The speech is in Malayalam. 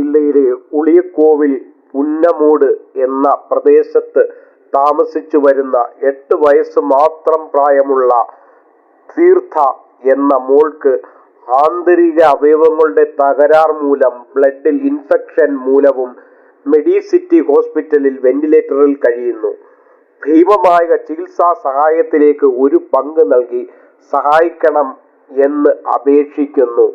ജില്ലയിലെ ഉളിയക്കോവിൽ പുന്നമൂട് എന്ന പ്രദേശത്ത് താമസിച്ചു വരുന്ന എട്ട് വയസ്സ് മാത്രം പ്രായമുള്ള തീർത്ഥ എന്ന മോൾക്ക് ആന്തരിക അവയവങ്ങളുടെ തകരാർ മൂലം ബ്ലഡിൽ ഇൻഫെക്ഷൻ മൂലവും മെഡിസിറ്റി ഹോസ്പിറ്റലിൽ വെന്റിലേറ്ററിൽ കഴിയുന്നു. ഭീമമായ ചികിത്സാ സഹായത്തിലേക്ക് ഒരു പങ്ക് നൽകി സഹായിക്കണം എന്ന് അപേക്ഷിക്കുന്നു.